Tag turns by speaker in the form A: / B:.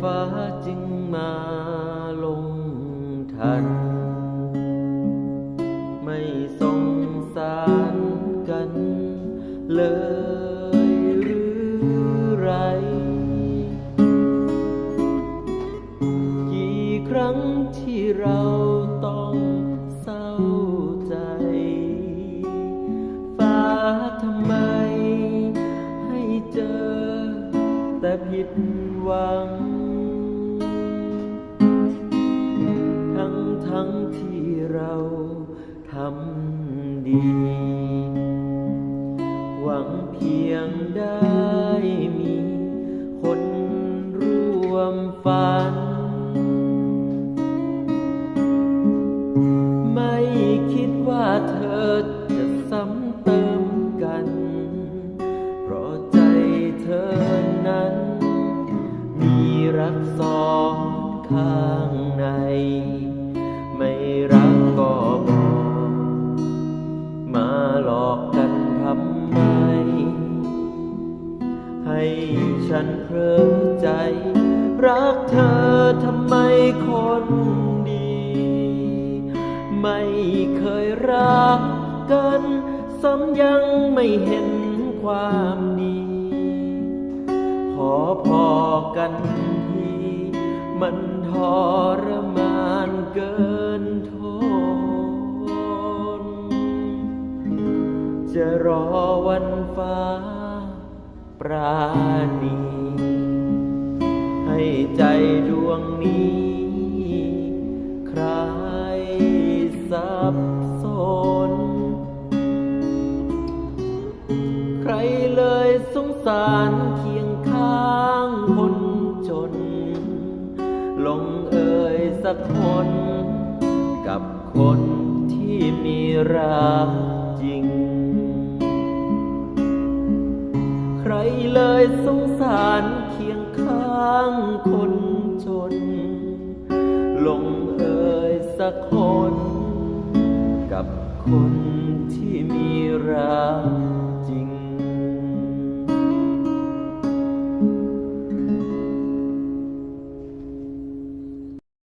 A: ฟ้าจึงมาลงทัน ไม่สงสารกันเลยหรือไร กี่ครั้งที่เราต้องเศร้าใจ ฟ้าทำไมให้เจอแต่ผิดหวัง ดี หวังเพียงได้มี คนร่วมฝัน ไม่คิดว่าเธอจะซ้ำเติมกัน เพราะใจเธอนั้น มีรักซอนข้างใน ให้ฉันเพลิอใจ รักเธอทำไมคนดี ไม่เคยรักกันซ้ำยังไม่เห็นความดี ขอพอกันที มันทรมานเกินทน จะรอวันฟ้า ปราณี ให้ใจดวงนี้ ใครสับสน ใครเลยสงสารเคียงข้างคนจน ลงเอ่ยสักคนกับคน เลยสงสารเคียงข้างคนจน ลงเอ่ยสักคน กับคนที่มีรัก